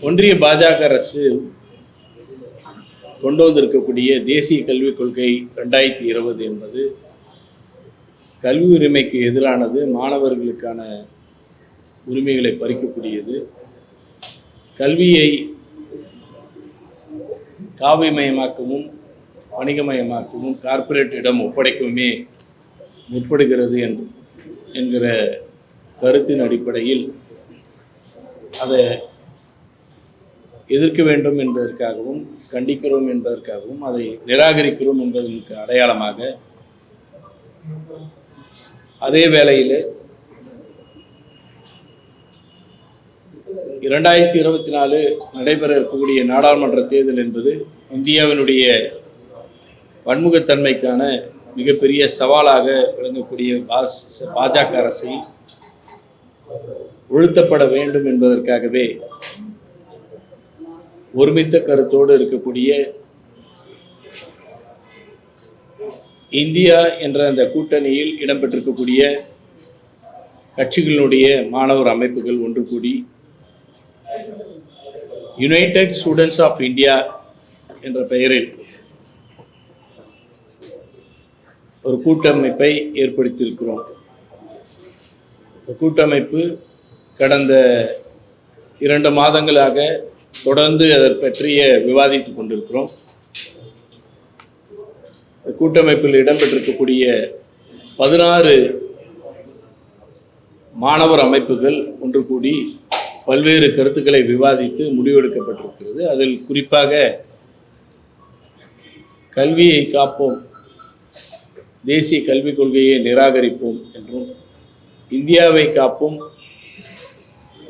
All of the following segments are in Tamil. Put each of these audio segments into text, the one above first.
ஒன்றிய பாஜக அரசு கொண்டு வந்திருக்கக்கூடிய தேசிய கல்விக் கொள்கை ரெண்டாயிரத்தி இருபது என்பது கல்வி உரிமைக்கு எதிரானது மாணவர்களுக்கான உரிமைகளை பறிக்கக்கூடியது. கல்வியை காவியமயமாக்கவும் வணிகமயமாக்கவும் கார்ப்பரேட்டிடம் ஒப்படைக்கவுமே முற்படுகிறது என்கிற கருத்தின் அடிப்படையில் அதை எதிர்க்க வேண்டும் என்பதற்காகவும் கண்டிக்கிறோம் என்பதற்காகவும் அதை நிராகரிக்கிறோம் என்பதற்கு அடையாளமாக அதே வேளையில் இரண்டாயிரத்தி இருபத்தி நாலு நடைபெற இருக்கக்கூடிய நாடாளுமன்ற தேர்தல் என்பது இந்தியாவினுடைய பன்முகத்தன்மைக்கான மிகப்பெரிய சவாலாக விளங்கக்கூடிய பாஸ்- பாஜக அரசை ஒழுத்தப்பட வேண்டும் என்பதற்காகவே ஒருமித்த கருத்தோடு இருக்கக்கூடிய இந்தியா என்ற அந்த கூட்டணியில் இடம்பெற்றிருக்கக்கூடிய கட்சிகளினுடைய மாணவர் அமைப்புகள் ஒன்று கூடி யுனைடெட் ஸ்டூடெண்ட்ஸ் ஆஃப் இந்தியா என்ற பெயரில் ஒரு கூட்டமைப்பை ஏற்படுத்தியிருக்கிறோம். கூட்டமைப்பு கடந்த இரண்டு மாதங்களாக தொடர்ந்து அதை பற்றிய விவாதித்துக் கொண்டிருக்கிறோம். கூட்டமைப்பில் இடம்பெற்றிருக்கக்கூடிய பதினாறு மாணவர் அமைப்புகள் ஒன்று கூடி பல்வேறு கருத்துக்களை விவாதித்து முடிவெடுக்கப்பட்டிருக்கிறது. அதில் குறிப்பாக கல்வியை காப்போம் தேசிய கல்விக் கொள்கையை நிராகரிப்போம் என்றும் இந்தியாவை காப்போம்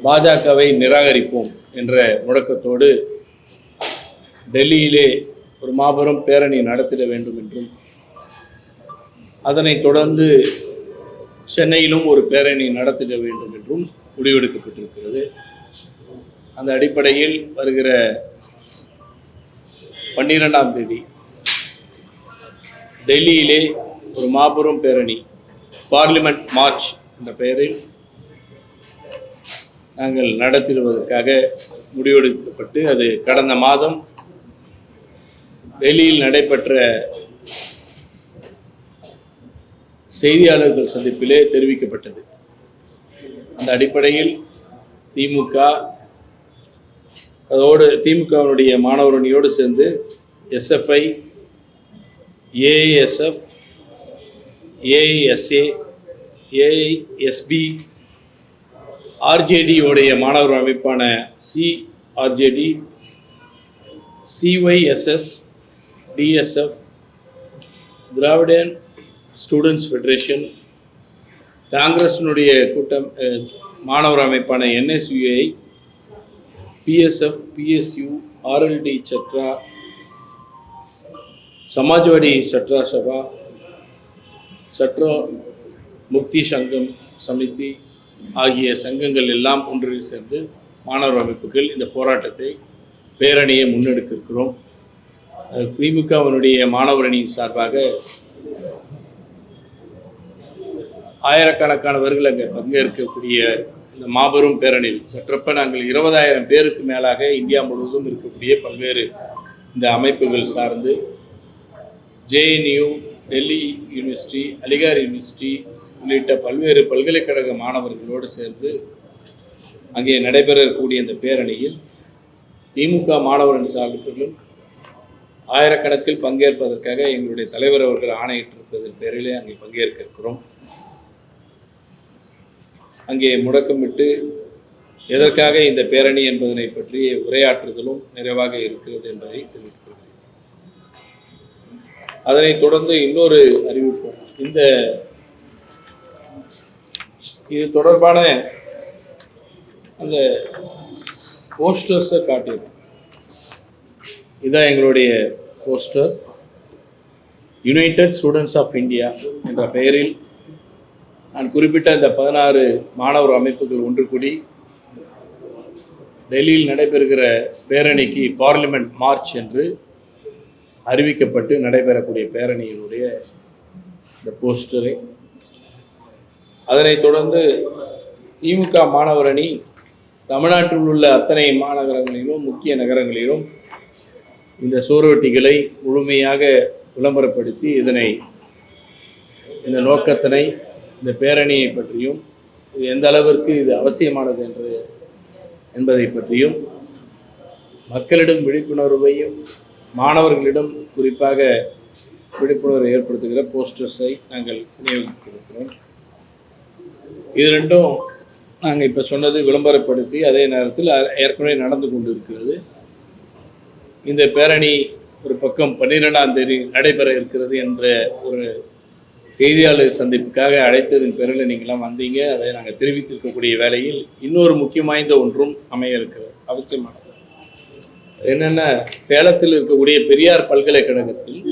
பாஜகவை நிராகரிப்போம் என்ற முழக்கத்தோடு டெல்லியிலே ஒரு மாபெரும் பேரணி நடத்திட வேண்டும் என்றும் அதனைத் தொடர்ந்து சென்னையிலும் ஒரு பேரணி நடத்திட வேண்டும் என்றும் முடிவெடுக்கப்பட்டிருக்கிறது. அந்த அடிப்படையில் வருகிற பன்னிரெண்டாம் தேதி டெல்லியிலே ஒரு மாபெரும் பேரணி பார்லிமெண்ட் மார்ச் என்ற பெயரில் நாங்கள் நடத்திடுவதற்காக முடிவெடுக்கப்பட்டு அது கடந்த மாதம் டெல்லியில் நடைபெற்ற செய்தியாளர்கள் சந்திப்பிலே தெரிவிக்கப்பட்டது. அந்த அடிப்படையில் திமுக அதோடு திமுகவினுடைய மாணவரணியோடு சேர்ந்து எஸ்எஃப்ஐ ஏஎஸ்எஃப் ஏஎஸ்ஏ ஏஐஎஸ்பி ஆர்ஜேடியோடைய மாணவர் அமைப்பான CRJD CYSS DSF Dravidan students federation காங்கிரஸினுடைய கூட்டம் மாணவர் அமைப்பான NSUI PSF PSU RLD Chhatra Samajwadi Chhatra Sabha Chhatra Mukti Sangam Samiti ஆகிய சங்கங்கள் எல்லாம் ஒன்றில் சேர்ந்து மாணவர் அமைப்புகள் இந்த போராட்டத்தை பேரணியை முன்னெடுக்க இருக்கிறோம் அது திமுகவினுடைய மாணவர் அணியின் சார்பாக ஆயிரக்கணக்கானவர்கள் அங்கே பங்கேற்கக்கூடிய இந்த மாபெரும் பேரணியில் சற்றப்ப நாங்கள் இருபதாயிரம் பேருக்கு மேலாக இந்தியா முழுவதும் இருக்கக்கூடிய பல்வேறு இந்த அமைப்புகள் சார்ந்து JNU Delhi university Aligarh university உள்ளிட்ட பல்வேறு பல்கலைக்கழக மாணவர்களோடு சேர்ந்து அங்கே நடைபெறக்கூடிய இந்த பேரணியில் திமுக மாணவர்கள் சார்பிலும் ஆயிரக்கணக்கில் பங்கேற்பதற்காக எங்களுடைய தலைவர் அவர்கள் ஆணையிட்டிருப்பதன் பேரிலே அங்கே பங்கேற்க இருக்கிறோம் அங்கே முடக்கமிட்டு எதற்காக இந்த பேரணி என்பதனை பற்றி உரையாற்றுதலும் நிறைவாக இருக்கிறது என்பதை தெரிவித்துக் அதனைத் தொடர்ந்து இன்னொரு அறிவிப்பு இந்த இது தொடர்பான அந்த போஸ்டர்ஸை காட்டியிருக்கோம் இதான் எங்களுடைய poster. United students of India என்ற பெயரில் நான் குறிப்பிட்ட இந்த பதினாறு மாணவர் அமைப்புகள் ஒன்று கூடி டெல்லியில் நடைபெறுகிற பேரணிக்கு பார்லிமெண்ட் மார்ச் என்று அறிவிக்கப்பட்டு நடைபெறக்கூடிய பேரணியினுடைய இந்த போஸ்டரை அதனைத் தொடர்ந்து திமுக மாணவர் அணி தமிழ்நாட்டில் உள்ள அத்தனை மாநகரங்களிலும் முக்கிய நகரங்களிலும் இந்த சுவரொட்டிகளை முழுமையாக விளம்பரப்படுத்தி இதனை இந்த நோக்கத்தினை இந்த பேரணியை பற்றியும் இது எந்த அளவிற்கு இது அவசியமானது என்று என்பதை பற்றியும் மக்களிடம் விழிப்புணர்வையும் மாணவர்களிடம் குறிப்பாக விழிப்புணர்வை ஏற்படுத்துகிற போஸ்டர்ஸை நாங்கள் விநியோகித்திருக்கிறோம். இது ரெண்டும் நாங்கள் இப்போ சொன்னது விளம்பரப்படுத்தி அதே நேரத்தில் ஏற்கனவே நடந்து கொண்டு இருக்கிறது இந்த பேரணி ஒரு பக்கம் பன்னிரெண்டாம் தேதி நடைபெற இருக்கிறது என்ற ஒரு செய்தியாளர் சந்திப்புக்காக அழைத்ததன் பேரில் நீங்களாம் வந்தீங்க. அதை நாங்கள் தெரிவித்திருக்கக்கூடிய வேளையில் இன்னொரு முக்கியம் வாய்ந்த ஒன்றும் அமைய இருக்கிறது. அவசியமானது. என்னென்ன சேலத்தில் இருக்கக்கூடிய பெரியார் பல்கலைக்கழகத்தில்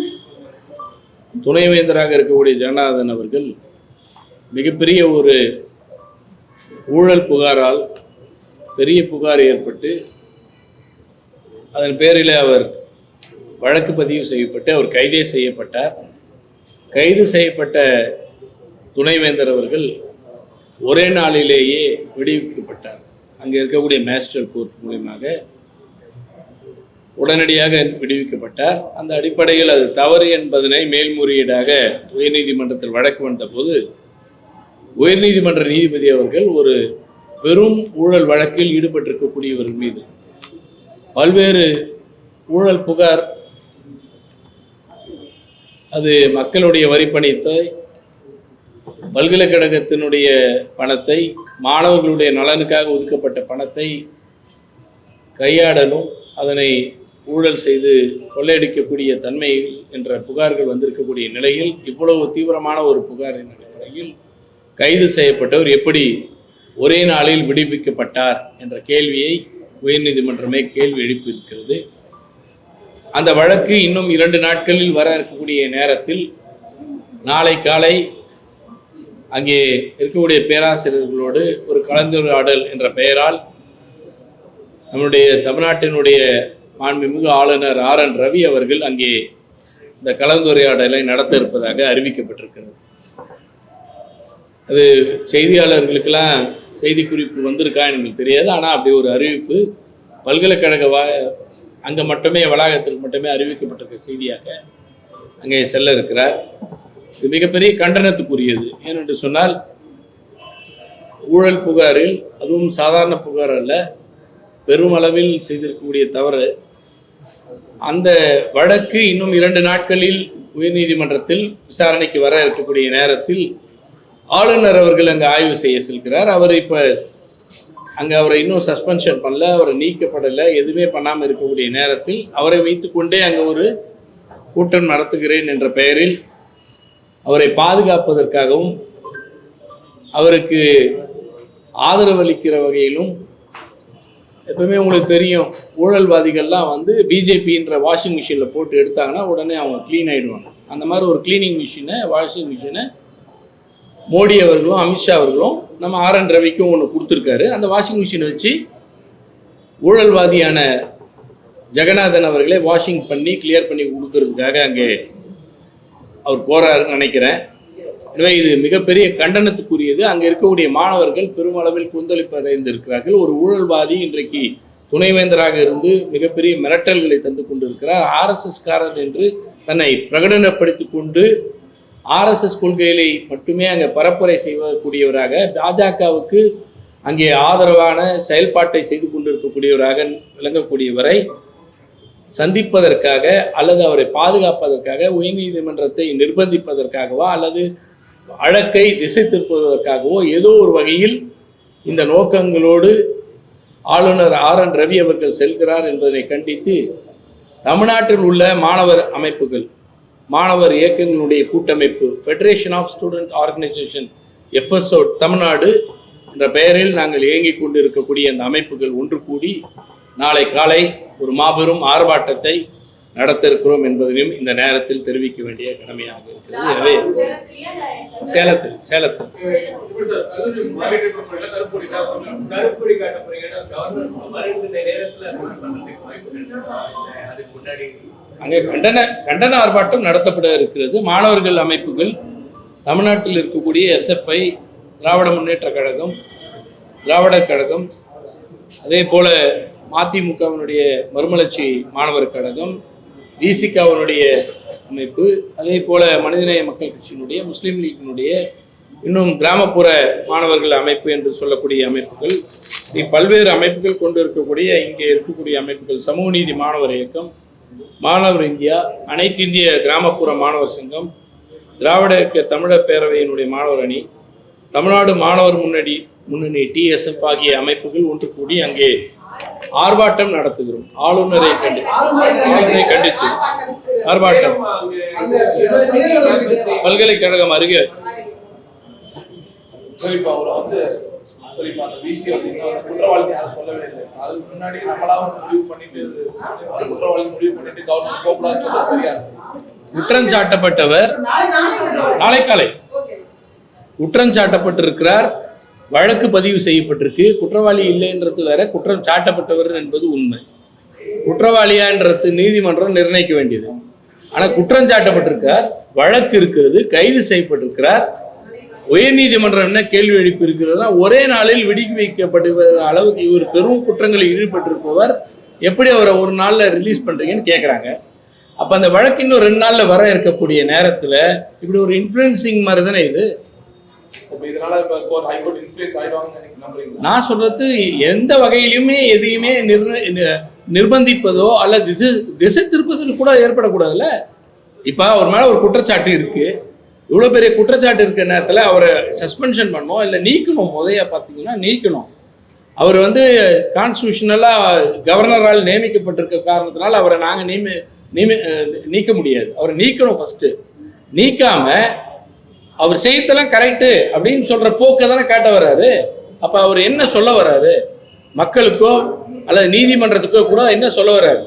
துணைவேந்தராக இருக்கக்கூடிய ஜெகநாதன் அவர்கள் மிகப்பெரிய ஒரு ஊழல் புகாரால் பெரிய புகார் ஏற்பட்டு அதன் பேரில் அவர் வழக்கு பதிவு செய்யப்பட்டு அவர் கைதே செய்யப்பட்டார். கைது செய்யப்பட்ட துணைவேந்தர் அவர்கள் ஒரே நாளிலேயே விடுவிக்கப்பட்டார். அங்கே இருக்கக்கூடிய மேஸ்டர் கோர்ட் மூலியமாக உடனடியாக விடுவிக்கப்பட்டார். அந்த அடிப்படையில் அது தவறு என்பதனை மேல்முறையீடாக உயர்நீதிமன்றத்தில் வழக்கு வந்தபோது உயர்நீதிமன்ற நீதிபதி அவர்கள் ஒரு பெரும் ஊழல் வழக்கில் ஈடுபட்டிருக்கக்கூடியவர் மீது பல்வேறு ஊழல் புகார் அது மக்களுடைய வரிப்பணத்தை பல்கலைக்கழகத்தினுடைய பணத்தை மாணவர்களுடைய நலனுக்காக ஒதுக்கப்பட்ட பணத்தை கையாடலும் அதனை ஊழல் செய்து கொள்ளையடிக்கக்கூடிய தன்மை என்ற புகார்கள் வந்திருக்கக்கூடிய நிலையில் இவ்வளவு தீவிரமான ஒரு புகாரின் அடிப்படையில் கைது செய்யப்பட்டவர் எப்படி ஒரே நாளில் விடுவிக்கப்பட்டார் என்ற கேள்வியை உயர்நீதிமன்றமே கேள்வி எழுப்பியிருக்கிறது. அந்த வழக்கு இன்னும் இரண்டு நாட்களில் வர இருக்கக்கூடிய நேரத்தில் நாளை காலை அங்கே இருக்கக்கூடிய பேராசிரியர்களோடு ஒரு கலந்துரையாடல் என்ற பெயரால் நம்முடைய தமிழ்நாட்டினுடைய மாண்புமிகு ஆளுநர் ஆர் என் ரவி அவர்கள் அங்கே இந்த கலந்துரையாடலை நடத்த இருப்பதாக அறிவிக்கப்பட்டிருக்கிறது. அது செய்தியாளர்களுக்கெல்லாம் செய்தி குறிப்பு வந்திருக்கா எனக்கு தெரியாது. ஆனால் அப்படி ஒரு அறிவிப்பு பல்கலைக்கழக வா அங்கே மட்டுமே வளாகத்திற்கு மட்டுமே அறிவிக்கப்பட்டிருக்க செய்தியாக அங்கே செல்ல இருக்கிறார். இது மிகப்பெரிய கண்டனத்துக்குரியது. ஏனென்று சொன்னால் ஊழல் புகாரில் அதுவும் சாதாரண புகார் அல்ல பெருமளவில் செய்திருக்கக்கூடிய தவறு. அந்த வழக்கு இன்னும் இரண்டு நாட்களில் உயர்நீதிமன்றத்தில் விசாரணைக்கு வர இருக்கக்கூடிய நேரத்தில் ஆளுநர் அவர்கள் அங்கே ஆய்வு செய்ய செல்கிறார். அவர் இப்போ அங்கே அவரை இன்னும் சஸ்பென்ஷன் பண்ணல அவரை நீக்கப்படலை எதுவுமே பண்ணாமல் இருக்கக்கூடிய நேரத்தில் அவரை வைத்துக்கொண்டே அங்கே ஒரு கூட்டம் நடத்துகிறேன் என்ற பெயரில் அவரை பாதுகாப்பதற்காகவும் அவருக்கு ஆதரவளிக்கிற வகையிலும் எப்பவுமே உங்களுக்கு தெரியும் ஊழல்வாதிகள்லாம் வந்து பிஜேபின்ற வாஷிங் மிஷினில் போட்டு எடுத்தாங்கன்னா உடனே அவங்க க்ளீன் ஆகிடுவாங்க அந்த மாதிரி ஒரு க்ளீனிங் மிஷினை வாஷிங் மிஷினை மோடி அவர்களும் அமித்ஷா அவர்களும் நம்ம ஆர் என் ரவிக்கும் ஒன்று கொடுத்துருக்காரு. அந்த வாஷிங் மிஷினை வச்சு ஊழல்வாதியான ஜெகநாதன் அவர்களே வாஷிங் பண்ணி கிளியர் பண்ணி கொடுக்கறதுக்காக அங்கே அவர் போகிறாருன்னு நினைக்கிறேன். எனவே இது மிகப்பெரிய கண்டனத்துக்குரியது. அங்கே இருக்கக்கூடிய மாணவர்கள் பெருமளவில் கொந்தளிப்பு அடைந்திருக்கிறார்கள் ஒரு ஊழல்வாதி இன்றைக்கு துணைவேந்தராக இருந்து மிகப்பெரிய மிரட்டல்களை தந்து கொண்டிருக்கிறார். ஆர்எஸ்எஸ்காரர் என்று தன்னை பிரகடனப்படுத்தி கொண்டு ஆர்எஸ்எஸ் கொள்கைகளை மட்டுமே அங்கே பரப்புரை செய்யக்கூடியவராக பாஜகவுக்கு அங்கே ஆதரவான செயல்பாட்டை செய்து கொண்டிருக்கக்கூடியவராக விளங்கக்கூடியவரை சந்திப்பதற்காக அல்லது அவரை பாதுகாப்பதற்காக உயர்நீதிமன்றத்தை நிர்பந்திப்பதற்காகவோ அல்லது வழக்கை திசை திருப்புவதற்காகவோ ஏதோ ஒரு வகையில் இந்த நோக்கங்களோடு ஆளுநர் ஆர் என் ரவி அவர்கள் செல்கிறார் என்பதனை கண்டித்து தமிழ்நாட்டில் உள்ள மாணவர் அமைப்புகள் மாணவர் இயக்கங்களுடைய கூட்டமைப்பு federation of student organisation FSO Tamil Nadu என்ற பெயரில் நாங்கள் இயங்கிக் கொண்டிருக்கக்கூடிய அந்த அமைப்புகள் ஒன்று கூடி நாளை காலை ஒரு மாபெரும் ஆர்ப்பாட்டத்தை நடத்த இருக்கிறோம் என்பதையும் இந்த நேரத்தில் தெரிவிக்க வேண்டிய கடமையாக இருக்கிறது. எனவே சேலத்தில் சேலத்தில். கருப்பொடி அங்கே கண்டன கண்டன ஆர்ப்பாட்டம் நடத்தப்பட இருக்கிறது. மாணவர்கள் அமைப்புகள் தமிழ்நாட்டில் இருக்கக்கூடிய எஸ்எஃப்ஐ திராவிட முன்னேற்ற கழகம் திராவிடர் கழகம் அதே போல மதிமுகவினுடைய மறுமலர்ச்சி மாணவர் கழகம் விசிகாவினுடைய அமைப்பு அதே போல மனிதநேய மக்கள் கட்சியினுடைய முஸ்லீம் லீக்கினுடைய இன்னும் கிராமப்புற மாணவர்கள் அமைப்பு என்று சொல்லக்கூடிய அமைப்புகள் பல்வேறு அமைப்புகள் கொண்டு இருக்கக்கூடிய இங்கே இருக்கக்கூடிய அமைப்புகள் சமூக நீதி மாணவர் இயக்கம் மாணவர் இந்தியா அனைத்து இந்திய கிராமப்புற மாணவர் சங்கம் திராவிட இயக்க தமிழர் பேரவையினுடைய மாணவர் அணி தமிழ்நாடு மாணவர் முன்னணி முன்னணி டிஎஸ்எஃப் ஆகிய அமைப்புகள் ஒன்று கூடி அங்கே ஆர்ப்பாட்டம் நடத்துகிறோம். ஆளுநரை கண்டி ஆளுநரை கண்டித்து ஆர்ப்பாட்டம். பல்கலைக்கழகம் அருகே. சரி இப்போ அந்த விசி வந்து இன்னும் வந்து குற்றவாளி யாரும் சொல்லவே இல்லை. அதுக்கு முன்னாடி நம்மளா முடிவு பண்ணிட்டு குற்றவாளி முடிவு பண்ணிட்டு கவர்மெண்ட் போகக்கூடாது சொல்றது சரியா இருக்கும். குற்றம் சாட்டப்பட்டவர் நாளை காலை. குற்றம் சாட்டப்பட்டிருக்கிறார். வழக்கு பதிவு செய்யப்பட்டிருக்கு. குற்றவாளி இல்லைன்றது வேற குற்றம் சாட்டப்பட்டவர் என்பது உண்மை. குற்றவாளியான்றது நீதிமன்றம் நிர்ணயிக்க வேண்டியது. ஆனால் குற்றம் சாட்டப்பட்டிருக்கார் வழக்கு இருக்கிறது கைது செய்யப்பட்டிருக்கிறார். உயர்நீதிமன்றம் என்ன கேள்வி எழுப்பி இருக்கிறதுனா ஒரே நாளில் விடுவி வைக்கப்படுகிற அளவுக்கு இவர் பெரும் குற்றங்களில் ஈடுபட்டிருப்பவர் எப்படி அவரை ஒரு நாள்ல ரிலீஸ் பண்றீங்கன்னு கேட்குறாங்க அப்ப அந்த வழக்கு இன்னும் ரெண்டு நாள்ல வர இருக்கக்கூடிய நேரத்துல இப்படி ஒரு இன்ஃப்ளூயன்சிங் மாதிரி தானே இது? நான் சொல்றது எந்த வகையிலுமே எதையுமே நிர்பந்திப்பதோ அல்லது திசை திருப்பதில் கூட ஏற்படக்கூடாதுல்ல? இப்போ அவர் மேலே ஒரு குற்றச்சாட்டு இருக்கு. இவ்வளோ பெரிய குற்றச்சாட்டு இருக்கிற நேரத்தில் அவரை சஸ்பென்ஷன் பண்ணோம் இல்லை நீக்கணும் முதைய பார்த்தீங்கன்னா நீக்கணும். அவர் வந்து கான்ஸ்டியூஷனலாக கவர்னரால் நியமிக்கப்பட்டிருக்க காரணத்தினால அவரை நாங்கள் நியமி நியமி நீக்க முடியாது. அவரை நீக்கணும் ஃபஸ்ட்டு நீக்காமல் அவர் செய்யத்தெல்லாம் கரெக்டு அப்படின்னு சொல்கிற போக்கை தானே காட்ட வர்றாரு அப்போ அவர் என்ன சொல்ல வர்றாரு மக்களுக்கோ அல்லது நீதிமன்றத்துக்கோ கூட என்ன சொல்ல வர்றாரு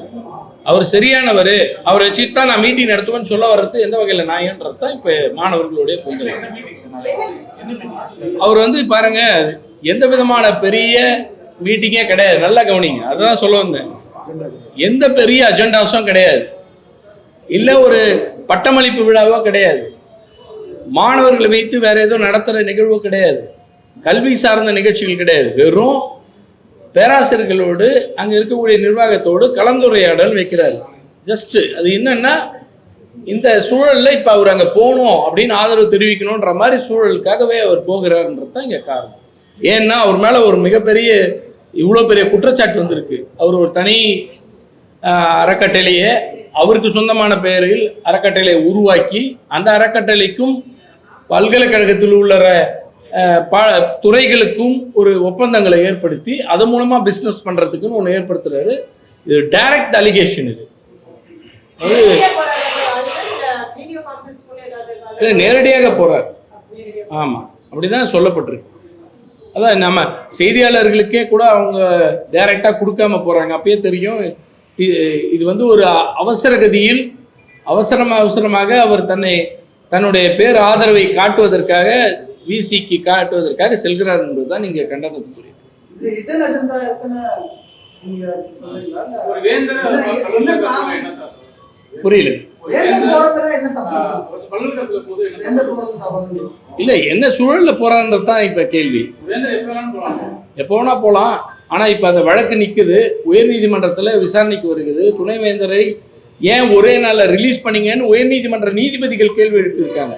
அவர் சரியானவர் அவரை வச்சுட்டு தான் நான் மீட்டிங் நடத்துவேன்னு சொல்ல வர்றது எந்த வகையில் நியாயன்றது தான் இப்போ மாணவர்களுடைய அவர் வந்து பாருங்க எந்த விதமான பெரிய மீட்டிங்கே கிடையாது. நல்லா கவனிங்க. அதுதான் சொல்ல வந்தேன். எந்த பெரிய அஜெண்டாஸும் கிடையாது. இல்லை ஒரு பட்டமளிப்பு விழாவோ கிடையாது. மாணவர்களை வைத்து வேற ஏதோ நடத்துகிற நிகழ்வோ கிடையாது. கல்வி சார்ந்த நிகழ்ச்சிகள் கிடையாது. வெறும் பேராசிரியர்களோடு அங்கே இருக்கக்கூடிய நிர்வாகத்தோடு கலந்துரையாடல் வைக்கிறார். ஜஸ்ட்டு அது என்னன்னா இந்த சூழலில் இப்போ அவர் அங்கே போகணும் அப்படின்னு ஆதரவு தெரிவிக்கணுன்ற மாதிரி சூழலுக்காகவே அவர் போகிறார்ன்றது தான் இங்கே காரணம். ஏன்னா அவர் மேலே ஒரு மிகப்பெரிய இவ்வளோ பெரிய குற்றச்சாட்டு வந்திருக்கு. அவர் ஒரு தனி அறக்கட்டளையே அறக்கட்டளையை அவருக்கு சொந்தமான பெயரில் அறக்கட்டளையை உருவாக்கி அந்த அறக்கட்டளைக்கும் பல்கலைக்கழகத்தில் உள்ள ப துறைகளுக்கும் ஒரு ஒப்பந்தங்களை ஏற்படுத்தி அது மூலமாக பிஸ்னஸ் பண்ணுறதுக்குன்னு ஒன்று ஏற்படுத்துறாரு. இது டைரக்ட் அலிகேஷன் இது. அது இல்லை நேரடியாக போகிறார் ஆமாம் அப்படிதான் சொல்லப்பட்டிருக்கு. அதான் நம்ம செய்தியாளர்களுக்கே கூட அவங்க டைரெக்டாக கொடுக்காம போகிறாங்க அப்பயே தெரியும். இது வந்து ஒரு அவசர கதியில் அவசரம் அவசரமாக அவர் தன்னை தன்னுடைய பேர் ஆதரவை காட்டுவதற்காக விசிக்கு காட்டுவதற்காக செல்கிறார் என்பதுதான் நீங்க கண்டனத்துக்குரிய புரியல. இல்ல என்ன சூழல்ல போறான்றது தான் இப்ப கேள்வி. வேந்தர் எப்ப போலாம். வேணா போகலாம் ஆனால் இப்போ அந்த வழக்கு நிற்குது உயர்நீதிமன்றத்தில் விசாரணைக்கு வருகிறது. துணைவேந்தரை ஏன் ஒரே நாளில் ரிலீஸ் பண்ணீங்கன்னு உயர்நீதிமன்ற நீதிபதிகள் கேள்வி எழுப்பியிருக்காங்க.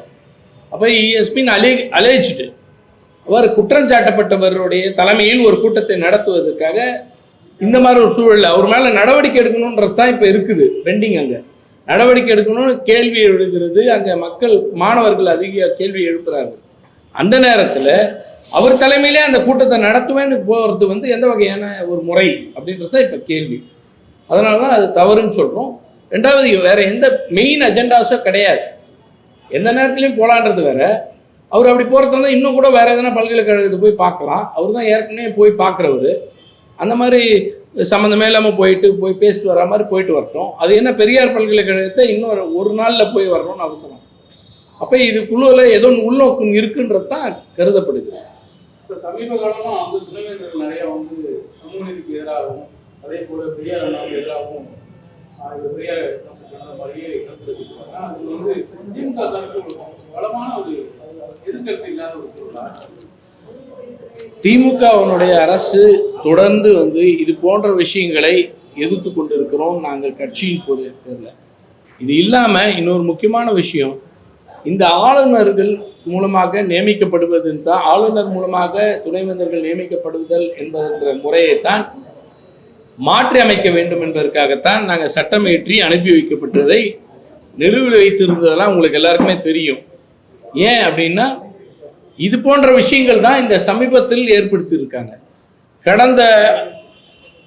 அப்போ இஎஸ்பின்னு அலே அலேஜ்டு அவர் குற்றஞ்சாட்டப்பட்டவருடைய தலைமையில் ஒரு கூட்டத்தை நடத்துவதற்காக இந்த மாதிரி ஒரு சூழல்ல அவர் மேலே நடவடிக்கை எடுக்கணுன்றது தான் இப்போ இருக்குது பெண்டிங் அங்கே. நடவடிக்கை எடுக்கணும்னு கேள்வி எழுகிறது அங்கே மக்கள் மாணவர்கள் அதிக கேள்வி எழுப்புறாங்க அந்த நேரத்தில் அவர் தலைமையிலே அந்த கூட்டத்தை நடத்துவேன்னு போகிறது வந்து எந்த வகையான ஒரு முறை அப்படின்றது தான் இப்போ கேள்வி. அதனால தான் அது தவறுன்னு சொல்கிறோம் ரெண்டாவது வேறு எந்த மெயின் அஜெண்டாஸோ கிடையாது. எந்த நேரத்துலையும் போகலான்றது வேற. அவர் அப்படி போகிறதுனால இன்னும் கூட வேறு எதனா பல்கலைக்கழகத்தை போய் பார்க்கலாம். அவர் தான் ஏற்கனவே போய் பார்க்குறவர். அந்த மாதிரி சம்மந்தமே இல்லாமல் போயிட்டு போய் பேசிட்டு வர மாதிரி போயிட்டு வரட்டும். அது என்ன பெரியார் பல்கலைக்கழகத்தை இன்னும் ஒரு- ஒரு நாளில் போய் வரணும்னு அவசரம் அப்போ இதுக்குள்ள ஏதோ ஒன்று உள்நோக்கம் இருக்குன்றது தான் கருதப்படுது. இப்போ சமீப காலமாக வந்து துணைவேந்தர்கள் நிறையா வந்து சமூக நீதிக்கு எதிராகவும் அதே போல் பெரியார் எதிராகவும் பெரியார் மாதிரியே கருத்து ஆனால் அது வந்து திமுக சார்பில் வளமான ஒரு எதிர்கருத்து இல்லாத ஒரு சூழலா. திமுகவினுடைய அரசு தொடர்ந்து வந்து இது போன்ற விஷயங்களை எதிர்த்து கொண்டிருக்கிறோம் நாங்கள் கட்சியின் போது பேரில் இது இல்லாமல் இன்னொரு முக்கியமான விஷயம் இந்த ஆளுநர்கள் மூலமாக நியமிக்கப்படுவதுன்னு தான் ஆளுநர் மூலமாக துணைவேந்தர்கள் நியமிக்கப்படுதல் என்பதென்ற முறையைத்தான் மாற்றி அமைக்க வேண்டும் என்பதற்காகத்தான் நாங்கள் சட்டம் இயற்றி அனுப்பி வைக்கப்பட்டதை நிலுவில் வைத்திருந்ததெல்லாம் உங்களுக்கு எல்லாருக்குமே தெரியும். ஏன் அப்படின்னா இது போன்ற விஷயங்கள் தான் இந்த சமீபத்தில் ஏற்படுத்தியிருக்காங்க. கடந்த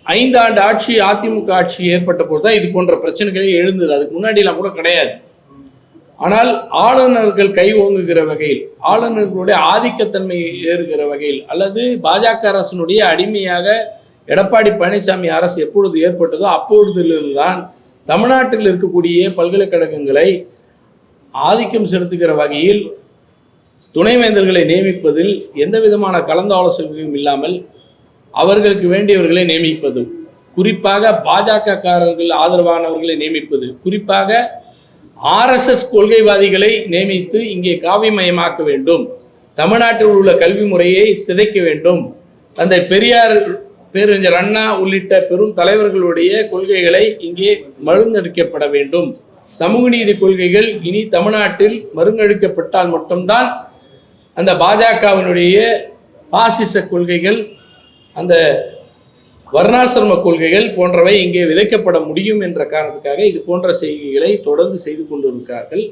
ஐந்தாண்டு ஆட்சி அதிமுக ஆட்சி ஏற்பட்ட போது தான் இது போன்ற பிரச்சனைகளே எழுந்தது. அதுக்கு முன்னாடிலாம் கூட கிடையாது. ஆனால் ஆளுநர்கள் கை ஓங்குகிற வகையில் ஆளுநர்களுடைய ஆதிக்கத்தன்மை ஏறுகிற வகையில் அல்லது பாஜக அரசினுடைய அடிமையாக எடப்பாடி பழனிசாமி அரசு எப்பொழுது ஏற்பட்டதோ அப்பொழுதிலிருந்து தான் தமிழ்நாட்டில் இருக்கக்கூடிய பல்கலைக்கழகங்களை ஆதிக்கம் செலுத்துகிற வகையில் துணைவேந்தர்களை நியமிப்பதில் எந்த விதமான கலந்தாலோசனையும் இல்லாமல் அவர்களுக்கு வேண்டியவர்களை நியமிப்பது. குறிப்பாக பாஜக காரர்கள் ஆதரவானவர்களை நியமிப்பது. குறிப்பாக ஆர்எஸ்எஸ் கொள்கைவாதிகளை நியமித்து இங்கே காவிமயமாக்க வேண்டும். தமிழ்நாட்டில் உள்ள கல்வி முறையை சிதைக்க வேண்டும். தந்தை பெரியார் பேரறிஞர் அண்ணா உள்ளிட்ட பெரும் தலைவர்களுடைய கொள்கைகளை இங்கே மருந்தெடுக்கப்பட வேண்டும். சமூக நீதி கொள்கைகள் இனி தமிழ்நாட்டில் மருந்தெடுக்கப்பட்டால் மட்டும்தான் அந்த பாஜகவினுடைய பாசிச கொள்கைகள் அந்த வர்ணாசிரம கொள்கைகள் போன்றவை இங்கே விதைக்கப்பட முடியும் என்ற காரணத்துக்காக இது போன்ற செய்கைகளை தொடர்ந்து செய்து கொண்டிருக்கிறார்கள்.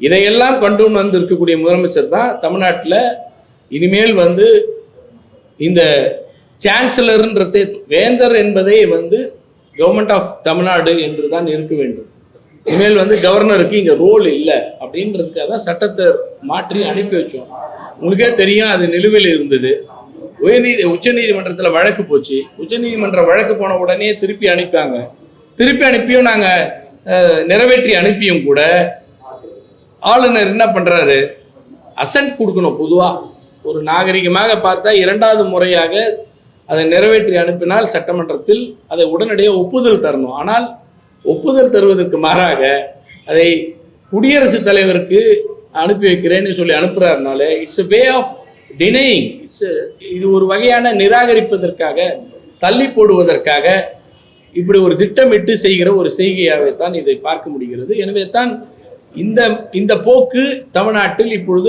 இதையெல்லாம் கொண்டு வந்து இருக்கக்கூடிய முதலமைச்சர் தான் தமிழ்நாட்டில் இனிமேல் வந்து இந்த சான்சலர்ன்றது வேந்தர் என்பதே வந்து கவர்மெண்ட் ஆஃப் தமிழ்நாடு என்று தான் இருக்க வேண்டும். இனிமேல் வந்து கவர்னருக்கு இங்கே ரோல் இல்லை அப்படின்றதுக்காக தான் சட்டத்தை மாற்றி அனுப்பி வச்சோம். உங்களுக்கே தெரியும் அது நிலுவையில் இருந்தது. உயர்நீதி உச்சநீதிமன்றத்தில் வழக்கு போச்சு. உச்சநீதிமன்ற வழக்கு போன உடனே திருப்பி அனுப்பாங்க திருப்பி அனுப்பியும் நாங்கள் நிறைவேற்றி அனுப்பியும் கூட ஆளுநர் என்ன பண்ணுறாரு அசன்ட் கொடுக்கணும் பொதுவாக ஒரு நாகரிகமாக பார்த்தா இரண்டாவது முறையாக அதை நிறைவேற்றி அனுப்பினால் சட்டமன்றத்தில் அதை உடனடியாக ஒப்புதல் தரணும். ஆனால் ஒப்புதல் தருவதற்கு மாறாக அதை குடியரசுத் தலைவருக்கு அனுப்பி வைக்கிறேன்னு சொல்லி அனுப்புகிறாருனாலே it's a way of denying it's இது ஒரு வகையான நிராகரிப்பதற்காக தள்ளி போடுவதற்காக இப்படி ஒரு திட்டமிட்டு செய்கிற ஒரு செய்கையாகவே தான் இதை பார்க்க முடிகிறது. எனவே தான் இந்த இந்த போக்கு தமிழ்நாட்டில் இப்பொழுது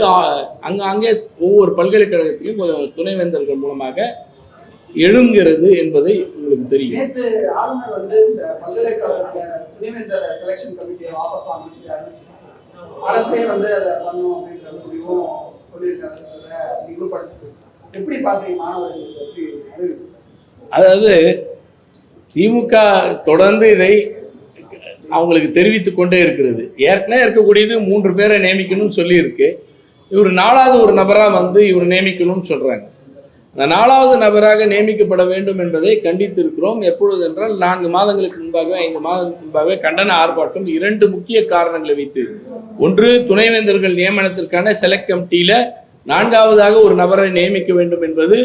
அங்கே அங்கங்கே ஒவ்வொரு பல்கலைக்கழகத்திலும் துணைவேந்தர்கள் மூலமாக எழுங்கிறது என்பதை உங்களுக்கு தெரியும்? அதாவது திமுக தொடர்ந்து இதை அவங்களுக்கு தெரிவித்து கொண்டே இருக்கிறது. ஏற்கனவே இருக்கக்கூடியது மூன்று பேரை நியமிக்கணும்னு சொல்லியிருக்கு. இவர் நாலாவது ஒரு நபராக வந்து இவர் நியமிக்கணும்னு சொல்கிறாங்க அந்த நாலாவது நபராக நியமிக்கப்பட வேண்டும் என்பதை கண்டித்திருக்கிறோம். எப்பொழுது என்றால் நான்கு மாதங்களுக்கு முன்பாகவே ஐந்து மாதங்களுக்கு முன்பாகவே கண்டன ஆர்ப்பாட்டம் இரண்டு முக்கிய காரணங்களை வைத்து. ஒன்று துணைவேந்தர்கள் நியமனத்திற்கான செலக்ட் கமிட்டியில நான்காவதாக ஒரு நபரை நியமிக்க வேண்டும் என்பது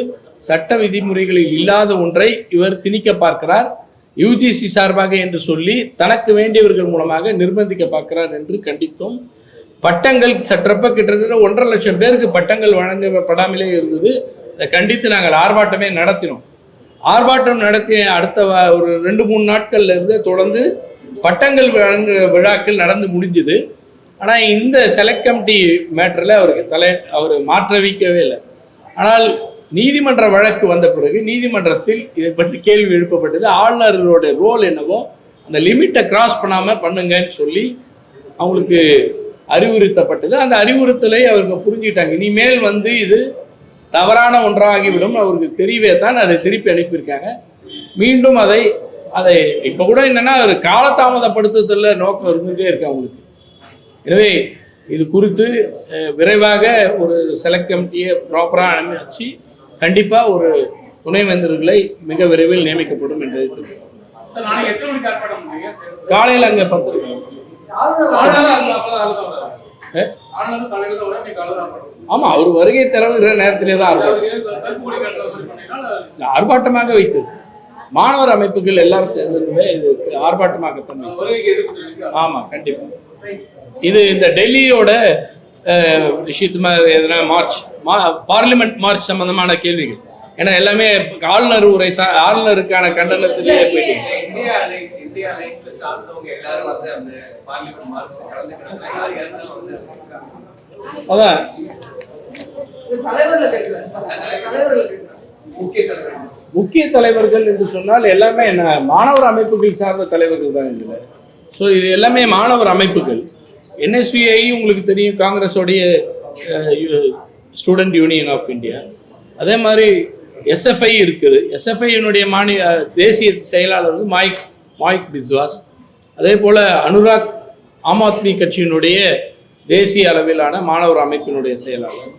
சட்ட விதிமுறைகளில் இல்லாத ஒன்றை இவர் திணிக்க பார்க்கிறார். யுஜிசி சார்பாக என்று சொல்லி தனக்கு வேண்டியவர்கள் மூலமாக நிர்பந்திக்க பார்க்கிறார் என்று கண்டித்தோம். பட்டங்கள் சற்றப்ப கிட்டத்தட்ட ஒன்றரை லட்சம் பேருக்கு பட்டங்கள் வழங்கப்படாமலே இருந்தது. இதை கண்டித்து நாங்கள் ஆர்ப்பாட்டமே நடத்தினோம். ஆர்ப்பாட்டம் நடத்திய அடுத்த ஒரு ரெண்டு மூணு நாட்கள்ல இருந்து தொடர்ந்து பட்டங்கள் வழங்கு விழாக்கள் நடந்து முடிஞ்சுது. ஆனால் இந்த செலக்ட் கமிட்டி மேட்டரில் அவருக்கு தலை அவர் மாற்ற வைக்கவே இல்லை. ஆனால் நீதிமன்ற வழக்கு வந்த பிறகு நீதிமன்றத்தில் இதை பற்றி கேள்வி எழுப்பப்பட்டது. ஆளுநரோட ரோல் என்னவோ அந்த லிமிட்டை கிராஸ் பண்ணாமல் பண்ணுங்கன்னு சொல்லி அவங்களுக்கு அறிவுறுத்தப்பட்டது. அந்த அறிவுறுத்தலை அவருக்கு புரிஞ்சுக்கிட்டாங்க. இனிமேல் வந்து இது தவறான ஒன்றாகிவிடும். அவருக்கு தெரியவே தான் அதை திருப்பி அனுப்பியிருக்காங்க. மீண்டும் அதை அதை இப்போ கூட என்னன்னா ஒரு காலதாமதப்படுத்துதல்ல நோக்கம் இருந்துகிட்டே இருக்கு அவங்களுக்கு. எனவே இது குறித்து விரைவாக ஒரு செலக்ட் கமிட்டியை ப்ராப்பராக அமைச்சு கண்டிப்பாக ஒரு துணைவேந்தர்களை மிக விரைவில் நியமிக்கப்படும்? சரி. காலையில் அங்கே பத்து. இருக்கும். ஆமாம் அவர் வருகை தரவுகிற நேரத்திலே தான் இல்ல, ஆர்ப்பாட்டமாக வைத்து. மாணவர் அமைப்புகள் எல்லாரும் சேர்ந்துருந்தே இது ஆர்ப்பாட்டமாக பண்ணி ஆமாம் கண்டிப்பாக இது இந்த டெல்லியோட விஷயத்து மாதிரி எதனா மார்ச் பார்லிமெண்ட் மார்ச் சம்பந்தமான கேள்விகள். ஏன்னா எல்லாமே ஆளுநர் உரை ஆளுநருக்கான கண்டனத்திலேயே போயிட்டீங்க. அதான். முக்கிய தலைவர்கள் என்று சொன்னால் எல்லாமே என்ன மாணவர் அமைப்புகள் சார்ந்த தலைவர்கள் தான் இதில். ஸோ இது எல்லாமே மாணவர் அமைப்புகள். என்எஸ்விஐ உங்களுக்கு தெரியும் காங்கிரஸோடைய ஸ்டூடெண்ட் யூனியன் ஆஃப் இந்தியா. அதே மாதிரி எஸ்எஃப்ஐ இருக்குது. எஸ்எஃப்ஐயினுடைய மாநில தேசிய செயலாளர் வந்து மாய்க் மாய்க் பிஸ்வாஸ். அதே போல் அனுராக் ஆம் ஆத்மி கட்சியினுடைய தேசிய அளவிலான மாணவர் அமைப்பினுடைய செயலாளர்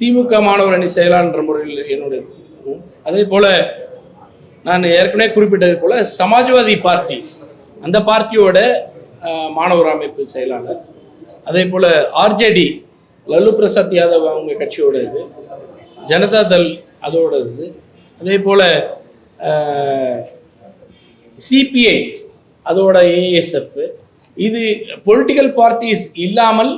திமுக மாணவர் அணி செயலாளர் முறையில் என்னுடைய அதே போல் நான் ஏற்கனவே குறிப்பிட்டது போல் சமாஜ்வாதி பார்ட்டி அந்த பார்ட்டியோட மாணவர் அமைப்பு செயலாளர். அதே போல் ஆர்ஜேடி லல்லு பிரசாத் யாதவ் அவங்க கட்சியோட இது. ஜனதா தள் அதோட இது அதே போல் சிபிஐ அதோட ஏஎஸ்எஃப் இது பொலிட்டிக்கல் பார்ட்டிஸ் இல்லாமல்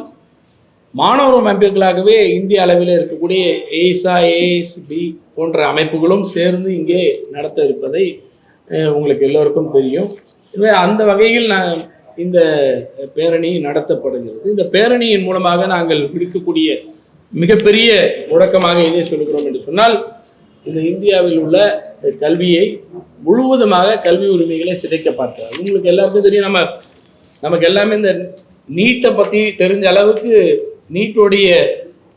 மாணவர் அமைப்புகளாகவே இந்திய அளவில் இருக்கக்கூடிய ஏசா ஏஎஸ்பி போன்ற அமைப்புகளும் சேர்ந்து இங்கே நடத்த இருப்பதை உங்களுக்கு எல்லோருக்கும் தெரியும். எனவே அந்த வகையில் நான் இந்த பேரணி நடத்தப்படுகிறது. இந்த பேரணியின் மூலமாக நாங்கள் விடுக்கக்கூடிய மிகப்பெரிய முடக்கமாக எதை சொல்கிறோம் என்று சொன்னால் இந்த இந்தியாவில் உள்ள கல்வியை முழுவதுமாக கல்வி உரிமைகளை சிதைக்க பார்க்கிறார். உங்களுக்கு எல்லாருக்கும் தெரியும் நம்ம நமக்கு எல்லாமே இந்த நீட்டை பற்றி தெரிஞ்ச அளவுக்கு நீட்டோடைய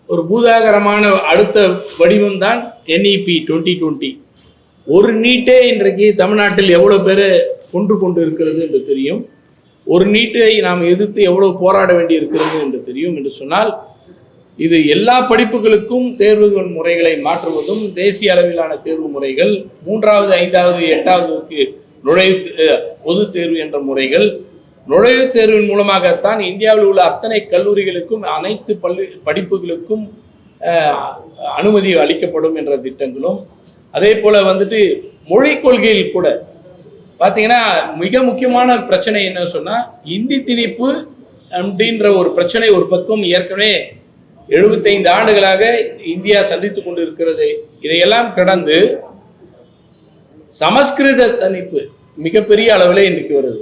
ஒரு பூதாகரமான அடுத்த வடிவம் தான் என்இபி டுவெண்ட்டி டுவெண்ட்டி ஒரு நீட்டே இன்றைக்கு தமிழ்நாட்டில் எவ்வளோ பேர் கொன்று கொண்டு இருக்கிறது என்று தெரியும். ஒரு நீட்டை நாம் எதிர்த்து எவ்வளோ போராட வேண்டி இருக்கிறது என்று தெரியும் என்று சொன்னால் இது எல்லா படிப்புகளுக்கும் தேர்வுகள் முறைகளை மாற்றுவதும் தேசிய அளவிலான தேர்வு முறைகள் மூன்றாவது ஐந்தாவது எட்டாவதுக்கு நுழைவு பொது தேர்வு என்ற முறைகள். நுழைவுத் தேர்வின் மூலமாகத்தான் இந்தியாவில் உள்ள அத்தனை கல்லூரிகளுக்கும் அனைத்து பள்ளி படிப்புகளுக்கும் அனுமதி அளிக்கப்படும் என்ற திட்டங்களும். அதே போல் வந்துட்டு மொழிக் கொள்கையில் கூட பார்த்தீங்கன்னா மிக முக்கியமான பிரச்சனை என்ன சொன்னால் இந்தி திணிப்பு அப்படின்ற ஒரு பிரச்சனை ஒரு பக்கம் ஏற்கனவே எழுபத்தைந்து ஆண்டுகளாக இந்தியா சந்தித்து கொண்டு இருக்கிறது இதையெல்லாம் கடந்து சமஸ்கிருத திணிப்பு மிகப்பெரிய அளவில் இன்னைக்கு வருது.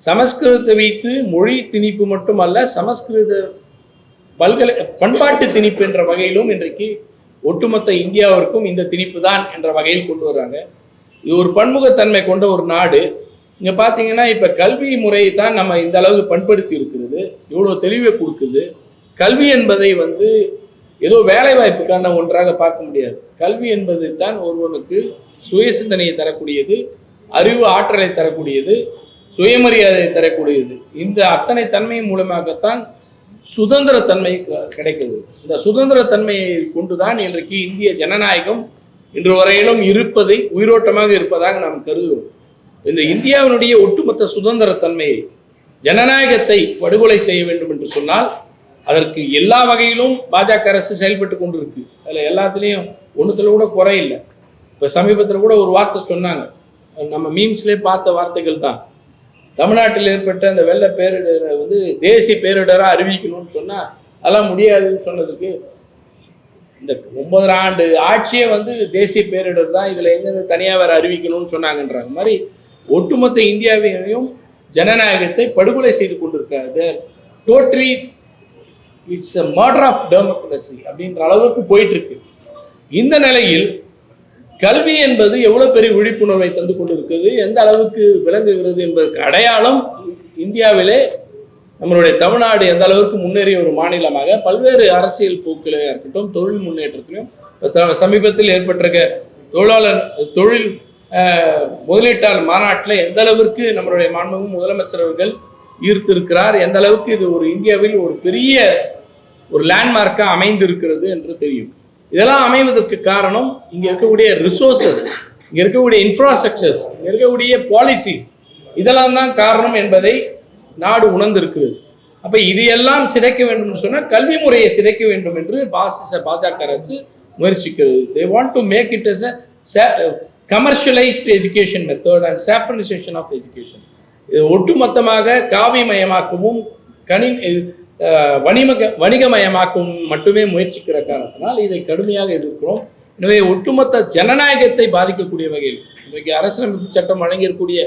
சமஸ்கிருதத்தை வைத்து மொழி திணிப்பு மட்டுமல்ல சமஸ்கிருத பல்கலை பண்பாட்டு திணிப்பு என்ற வகையிலும் இன்றைக்கு ஒட்டுமொத்த இந்தியாவிற்கும் இந்த திணிப்பு தான் என்ற வகையில் கொண்டு வர்றாங்க இது ஒரு பன்முகத்தன்மை கொண்ட ஒரு நாடு. இங்கே பார்த்தீங்கன்னா இப்போ கல்வி முறையை தான் நம்ம இந்த அளவுக்கு பண்படுத்தி இருக்கிறது. இவ்வளோ தெளிவை கொடுக்குது. கல்வி என்பதை வந்து ஏதோ வேலை வாய்ப்புக்கான ஒன்றாக பார்க்க முடியாது. கல்வி என்பது தான் ஒருவனுக்கு சுய சிந்தனையை தரக்கூடியது அறிவு ஆற்றலை தரக்கூடியது சுயமரியாதையை தரக்கூடியது. இந்த அத்தனை தன்மை மூலமாகத்தான் சுதந்திர தன்மை க- கிடைக்கிறது. இந்த சுதந்திர தன்மையை கொண்டுதான் இன்றைக்கு இந்திய ஜனநாயகம் இன்று வரையிலும் இருப்பதை உயிரோட்டமாக இருப்பதாக நாம் கருதுகிறோம். இந்த இந்தியாவினுடைய ஒட்டுமொத்த சுதந்திர தன்மையை ஜனநாயகத்தை படுகொலை செய்ய வேண்டும் என்று சொன்னால் அதற்கு எல்லா வகையிலும் பாஜக அரசு செயல்பட்டு கொண்டு இருக்கு அதில் எல்லாத்துலேயும் ஒன்றுத்தில் கூட குறையில்லை இப்போ சமீபத்தில் கூட ஒரு வார்த்தை சொன்னாங்க. நம்ம மீம்ஸ்லேயே பார்த்த வார்த்தைகள் தான். தமிழ்நாட்டில் ஏற்பட்ட அந்த வெள்ள பேரிடரை வந்து தேசிய பேரிடராக அறிவிக்கணும்னு சொன்னால் அதெல்லாம் முடியாதுன்னு சொன்னதுக்கு இந்த ஒன்பதரை ஆண்டு ஆட்சியே வந்து தேசிய பேரிடர் தான். இதில் எங்கேருந்து தனியாக வேறு அறிவிக்கணும்னு சொன்னாங்கன்றாங்க. மாதிரி ஒட்டுமொத்த இந்தியாவையும் ஜனநாயகத்தை படுகொலை செய்து கொண்டிருக்காது totally it's a murder of democracy அப்படின்ற அளவுக்கு போயிட்டுருக்கு. இந்த நிலையில் கல்வி என்பது எவ்வளோ பெரிய விழிப்புணர்வை தந்து கொண்டிருக்கிறது எந்த அளவுக்கு விளங்குகிறது என்பதற்கு அடையாளம் இந்தியாவிலே நம்மளுடைய தமிழ்நாடு எந்த அளவுக்கு முன்னேறிய ஒரு மாநிலமாக பல்வேறு அரசியல் போக்கிலே இருக்கட்டும் தொழில் முன்னேற்றத்திலும் த- சமீபத்தில் ஏற்பட்டிருக்க தொழிலாளர் தொழில் முதலீட்டாளர் மாநாட்டில் எந்த அளவிற்கு நம்மளுடைய மாண்பும் முதலமைச்சர் அவர்கள் ஈர்த்திருக்கிறார். எந்த அளவுக்கு இது ஒரு இந்தியாவில் ஒரு பெரிய ஒரு லேண்ட்மார்க்காக அமைந்திருக்கிறது என்று தெரியும். இதெல்லாம் அமைவதற்கு காரணம் இங்கே இருக்கக்கூடிய ரிசோர்சஸ் இங்கே இருக்கக்கூடிய இன்ஃப்ராஸ்ட்ரக்சர்ஸ் இங்கே இருக்கக்கூடிய பாலிசிஸ் இதெல்லாம் தான் காரணம் என்பதை நாடு உணர்ந்திருக்கிறது. அப்போ இது எல்லாம் சிதைக்க வேண்டும் சொன்னால் கல்வி முறையை சிதைக்க வேண்டும் என்று பாசிச பாஜக அரசு முயற்சிக்கிறது. They want to make it as a commercialised education method and saffronisation of education ஒட்டுமொத்தமாக காவிமயமாக்கவும் கனி வணிக வணிகமயமாக்கும் மட்டுமே முயற்சிக்கிற காரணத்தினால் இதை கடுமையாக எதிர்க்கிறோம். எனவே ஒட்டுமொத்த ஜனநாயகத்தை பாதிக்கக்கூடிய வகையில் இன்றைக்கு அரசியலமைப்பு சட்டம் வழங்கியிருக்கக்கூடிய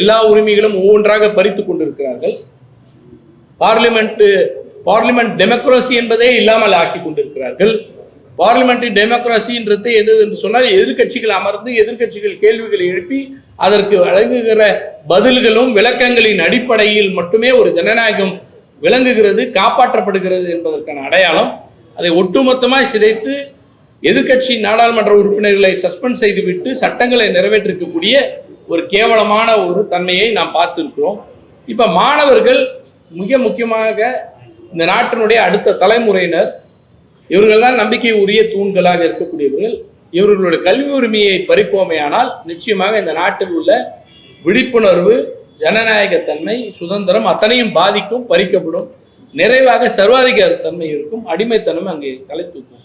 எல்லா உரிமைகளும் ஒவ்வொன்றாக பறித்து கொண்டிருக்கிறார்கள். பார்லிமெண்ட் பார்லிமெண்ட் டெமோக்ரஸி என்பதே இல்லாமல் ஆக்கி கொண்டிருக்கிறார்கள். பார்லிமெண்ட்ரி டெமோக்ரஸின்றது எது என்று சொன்னால் எதிர்க்கட்சிகள் அமர்ந்து எதிர்க்கட்சிகள் கேள்விகளை எழுப்பி அதற்கு வழங்குகிற பதில்களும் விளக்கங்களின் அடிப்படையில் மட்டுமே ஒரு ஜனநாயகம் விளங்குகிறது காப்பாற்றப்படுகிறது என்பதற்கான அடையாளம். அதை ஒட்டுமொத்தமாய் சிதைத்து எதிர்க்கட்சி நாடாளுமன்ற உறுப்பினர்களை சஸ்பெண்ட் செய்துவிட்டு சட்டங்களை நிறைவேற்றிருக்கக்கூடிய ஒரு கேவலமான ஒரு தன்மையை நாம் பார்த்திருக்கிறோம். இப்போ மாணவர்கள் மிக முக்கியமாக இந்த நாட்டினுடைய அடுத்த தலைமுறையினர் இவர்கள் தான் நம்பிக்கை உரிய தூண்களாக இருக்கக்கூடியவர்கள். இவர்களுடைய கல்வி உரிமையை பறிப்போமையானால் நிச்சயமாக இந்த நாட்டில் உள்ள விழிப்புணர்வு ஜனநாயகத்தன்மை சுதந்திரம் அத்தனையும் பாதிக்கும் பறிக்கப்படும். நிறைவாக சர்வாதிகார தன்மை இருக்கும் அடிமைத்தனம் அங்கே தலை தூக்கும்.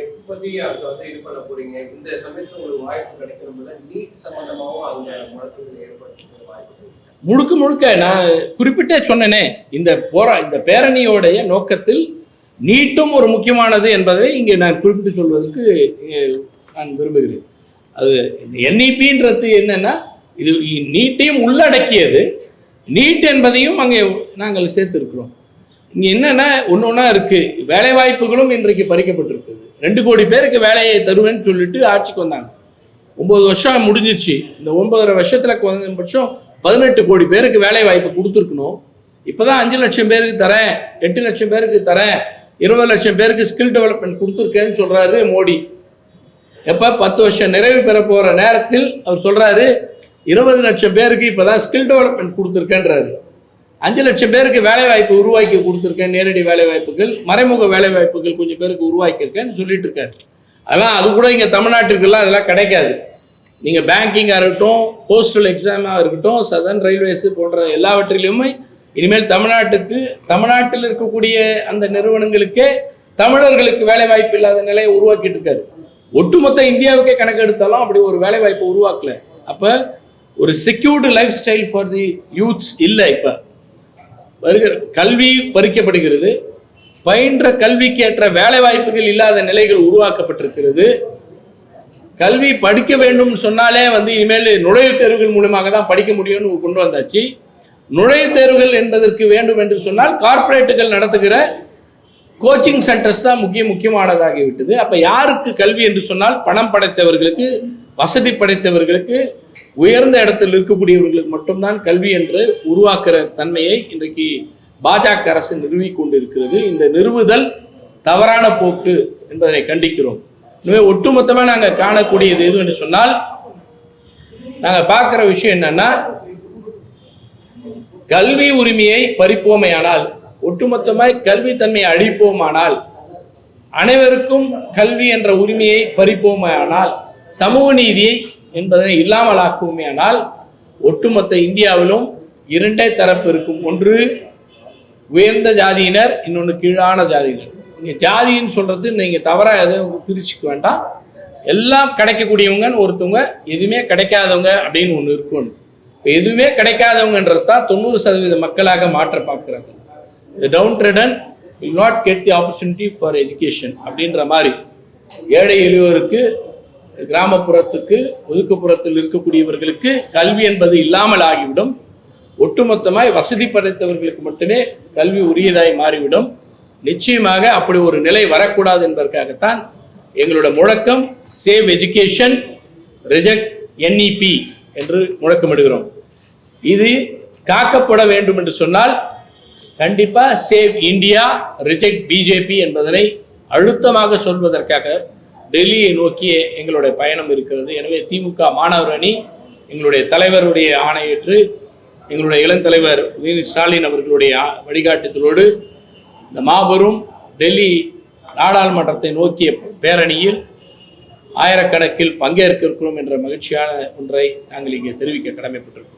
எப்படி அங்க வந்து இது பண்ண போறீங்க? இந்த சமயத்துல உங்களுக்கு வாய்ப்பு கிடைக்கணும்ல? நீட் சம்பந்தமாவும் அங்க முழக்கங்கள் ஏற்படுத்த வாய்ப்பு இருக்கு. முழுக்க முழுக்க நான் குறிப்பிட்டே சொன்னேனே இந்த போரா இந்த பேரணியோடைய நோக்கத்தில் நீட்டும் ஒரு முக்கியமானது என்பதை இங்கே நான் குறிப்பிட்டு சொல்வதற்கு நான் விரும்புகிறேன். அது என்இபின்றது என்னென்னா இது நீட்டையும் உள்ளடக்கியது. நீட் என்பதையும் அங்கே நாங்கள் சேர்த்துருக்குறோம். இங்கே என்னென்னா ஒன்று ஒன்றா இருக்குது வேலைவாய்ப்புகளும் இன்றைக்கு பறிக்கப்பட்டிருக்குது. ரெண்டு கோடி பேருக்கு வேலையை தருவேன்னு சொல்லிட்டு ஆட்சிக்கு வந்தாங்க. ஒம்பது வருஷம் முடிஞ்சிச்சு. இந்த ஒன்பதரை வருஷத்தில் குறைந்தபட்சம் பதினெட்டு கோடி பேருக்கு வேலை வாய்ப்பு கொடுத்துருக்கணும். இப்போ தான் அஞ்சு லட்சம் பேருக்கு தரேன் எட்டு லட்சம் பேருக்கு தரேன். இருபது லட்சம் பேருக்கு ஸ்கில் டெவலப்மெண்ட் கொடுத்துருக்கேன்னு சொல்கிறாரு மோடி. எப்போ? பத்து வருஷம் நிறைவு பெற போகிற நேரத்தில் அவர் சொல்கிறாரு இருபது லட்சம் பேருக்கு இப்போ தான் ஸ்கில் டெவலப்மெண்ட் கொடுத்துருக்கேன்றாரு. அஞ்சு லட்சம் பேருக்கு வேலைவாய்ப்பு உருவாக்கி கொடுத்துருக்கேன் நேரடி வேலைவாய்ப்புகள் மறைமுக வேலைவாய்ப்புகள் கொஞ்சம் பேருக்கு உருவாக்கியிருக்கேன்னு சொல்லிட்டு இருக்காரு அதெல்லாம் அது கூட இங்கே தமிழ்நாட்டுக்கெல்லாம் அதெல்லாம் கிடைக்காது. நீங்கள் பேங்கிங்காக இருக்கட்டும் போஸ்டல் எக்ஸாமாக இருக்கட்டும் சதர்ன் ரயில்வேஸு போன்ற எல்லாவற்றிலையுமே இனிமேல் தமிழ்நாட்டுக்கு தமிழ்நாட்டில் இருக்கக்கூடிய அந்த நிறுவனங்களுக்கே தமிழர்களுக்கு வேலை வாய்ப்பு இல்லாத நிலையை உருவாக்கிட்டு இருக்காரு. ஒட்டுமொத்த இந்தியாவுக்கே கணக்கு எடுத்தாலும் அப்படி ஒரு வேலை வாய்ப்பை உருவாக்கல. அப்போ ஒரு secured lifestyle for the youths இல்லை இப்போ. வருகிற கல்வி பறிக்கப்படுகிறது. பயின்ற கல்விக்கேற்ற வேலை வாய்ப்புகள் இல்லாத நிலைகள் உருவாக்கப்பட்டிருக்கிறது. கல்வி படிக்க வேண்டும் சொன்னாலே வந்து இனிமேல் நுழைவுத் தேர்வுகள் மூலமாக தான் படிக்க முடியும்னு கொண்டு வந்தாச்சு. நுழைவுத் தேர்வுகள் என்பதற்கு வேண்டும் என்று சொன்னால் கார்ப்பரேட்டுகள் நடத்துகிற கோச்சிங் சென்டர்ஸ் தான் முக்கிய முக்கியமானதாகிவிட்டது. அப்போ யாருக்கு கல்வி என்று சொன்னால் பணம் படைத்தவர்களுக்கு வசதி படைத்தவர்களுக்கு உயர்ந்த இடத்தில் இருக்கக்கூடியவர்களுக்கு மட்டும்தான் கல்வி என்று உருவாக்குற தன்மையை இன்றைக்கு பாஜக அரசு நிறுவி கொண்டிருக்கிறது. இந்த நிறுவுதல் தவறான போக்கு என்பதனை கண்டிக்கிறோம். எனவே ஒட்டுமொத்தமாக நாங்கள் காணக்கூடியது எது என்று சொன்னால் நாங்கள் பார்க்குற விஷயம் என்னன்னா கல்வி உரிமையை பறிப்போமையானால் ஒட்டுமொத்தமாய் கல்வி தன்மையை அழிப்போமானால் அனைவருக்கும் கல்வி என்ற உரிமையை பறிப்போமையானால் சமூக நீதியை என்பதனை ஆனால் ஒட்டுமொத்த இந்தியாவிலும் இரண்டே தரப்பு இருக்கும். ஒன்று உயர்ந்த ஜாதியினர் இன்னொன்று கீழான ஜாதியினர். நீங்கள் ஜாதின்னு சொல்கிறது நீங்கள் தவறாக எதுவும் திரிச்சுக்க வேண்டாம். எல்லாம் கிடைக்கக்கூடியவங்கன்னு ஒருத்தவங்க எதுவுமே கிடைக்காதவங்க அப்படின்னு ஒன்று இருக்கும் இப்போ எதுவுமே கிடைக்காதவங்கன்றது தான் தொண்ணூறு சதவீத மக்களாக மாற்ற பார்க்குறாங்க இந்த downtrodden will not get the opportunity for education அப்படின்ற மாதிரி ஏழை எளியோருக்கு கிராமப்புறத்துக்கு ஒதுக்குப்புறத்தில் இருக்கக்கூடியவர்களுக்கு கல்வி என்பது இல்லாமல் ஆகிவிடும். ஒட்டுமொத்தமாய் வசதி படைத்தவர்களுக்கு மட்டுமே கல்வி உரியதாய் மாறிவிடும். நிச்சயமாக அப்படி ஒரு நிலை வரக்கூடாது என்பதற்காகத்தான் எங்களோட முழக்கம் சேவ் எஜுகேஷன் ரிஜெக்ட் என்இபி என்று முழக்கமிடுகிறோம். இது காக்கப்பட வேண்டும் என்று சொன்னால் கண்டிப்பாக சேவ் இந்தியா ரிஜெக்ட் பிஜேபி என்பதனை அழுத்தமாக சொல்வதற்காக டெல்லியை நோக்கிய எங்களுடைய பயணம் இருக்கிறது. எனவே திமுக மாணவர் அணி எங்களுடைய தலைவருடைய ஆணையேற்று எங்களுடைய இளந்தலைவர் உதயநிதி ஸ்டாலின் அவர்களுடைய வழிகாட்டுதலோடு இந்த மாபெரும் டெல்லி நாடாளுமன்றத்தை நோக்கிய பேரணியில் ஆயிரக்கணக்கில் பங்கேற்க இருக்கிறோம் என்ற மகிழ்ச்சியான ஒன்றை நாங்கள் இங்கே தெரிவிக்க கடமைப்பட்டிருக்கிறோம்.